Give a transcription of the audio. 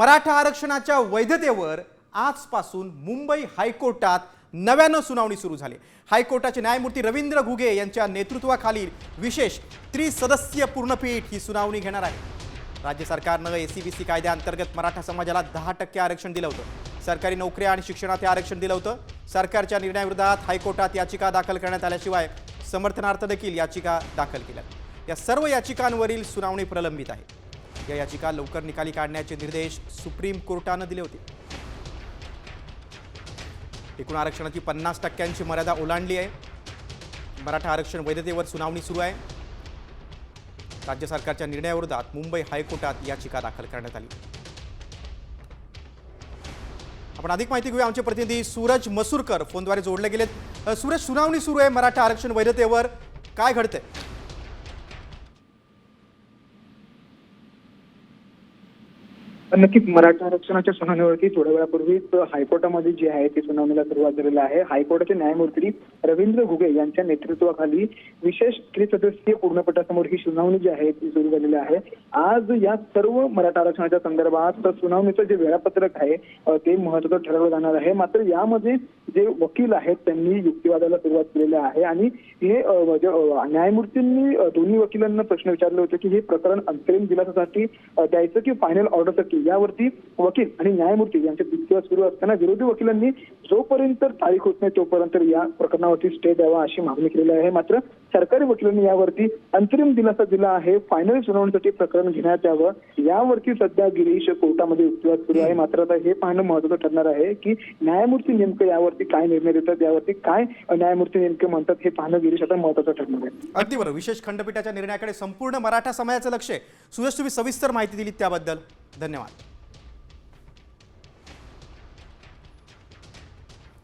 मराठा आरक्षणाच्या वैधतेवर आजपासून मुंबई हायकोर्टात नव्यानं सुनावणी सुरू झाली. हायकोर्टाचे न्यायमूर्ती रवींद्र घुगे यांच्या नेतृत्वाखालील विशेष त्रिसदस्यीय पूर्णपीठ ही सुनावणी घेणार आहे. राज्य सरकारनं ए सी बी सी कायद्याअंतर्गत मराठा समाजाला दहा टक्के आरक्षण दिलं होतं. सरकारी नोकऱ्या आणि शिक्षणात हे आरक्षण दिलं होतं. सरकारच्या निर्णयाविरोधात हायकोर्टात याचिका दाखल करण्यात आल्याशिवाय समर्थनार्थ देखील याचिका दाखल केल्या. या सर्व याचिकांवरील सुनावणी प्रलंबित आहे. या याचिका लवकर निकाली काढण्याचे निर्देश सुप्रीम कोर्टानं दिले होते. एकूण आरक्षणाची पन्नास टक्क्यांची मर्यादा ओलांडली आहे. मराठा आरक्षण वैधतेवर सुनावणी सुरू आहे. राज्य सरकारच्या निर्णयाविरोधात मुंबई हायकोर्टात याचिका दाखल करण्यात आली. आपण अधिक माहिती घेऊया आमचे प्रतिनिधी सूरज मसूरकर फोनद्वारे जोडले गेलेत. सूरज सुनावणी सुरू आहे. मराठा आरक्षण वैधतेवर काय घडतंय? नक्कीच मराठा आरक्षणाच्या सुनावणीवरती थोड्या वेळापूर्वीच हायकोर्टामध्ये जी आहे ती सुनावणीला सुरुवात झालेली आहे. हायकोर्टाचे न्यायमूर्ती रवींद्र घुगे यांच्या नेतृत्वाखाली विशेष त्रिसदस्यीय पूर्णपटासमोर ही सुनावणी जी आहे ती सुरू झालेली आहे. आज या सर्व मराठा आरक्षणाच्या संदर्भात सुनावणीचं जे वेळापत्रक आहे ते महत्वाचं ठरवलं जाणार आहे. मात्र यामध्ये जे वकील आहेत त्यांनी युक्तिवादाला सुरुवात केलेली आहे आणि हे म्हणजे, न्यायमूर्तींनी दोन्ही वकिलांना प्रश्न विचारले होते की हे प्रकरण अंतरिम दिलासासाठी द्यायचं की फायनल ऑर्डरसाठी यावरती वकील आणि न्यायमूर्ती यांचे युक्तिवाद सुरू असताना विरोधी वकिलांनी जोपर्यंत तारीख होत नाही तोपर्यंत या प्रकरणावरती स्टे द्यावा अशी मागणी केलेली आहे. मात्र सरकारी वकिलांनी यावरती अंतरिम दिलासा दिला आहे. फायनल सुनावणीसाठी प्रकरण घेण्यात यावं. यावरती सध्या गिरीश कोर्टामध्ये युक्तिवाद सुरू आहे. मात्र आता हे पाहणं महत्वाचं ठरणार आहे की न्यायमूर्ती नेमकं यावरती काय निर्णय देतात यावरती काय न्यायमूर्ती नेमके म्हणतात हे पाहणं गिरीश आता महत्वाचं ठरणार आहे. अगदी बरोबर. विशेष खंडपीठाच्या निर्णयाकडे संपूर्ण मराठा समाजाचं लक्ष आहे. तुम्ही सविस्तर माहिती दिली त्याबद्दल. धन्यवाद.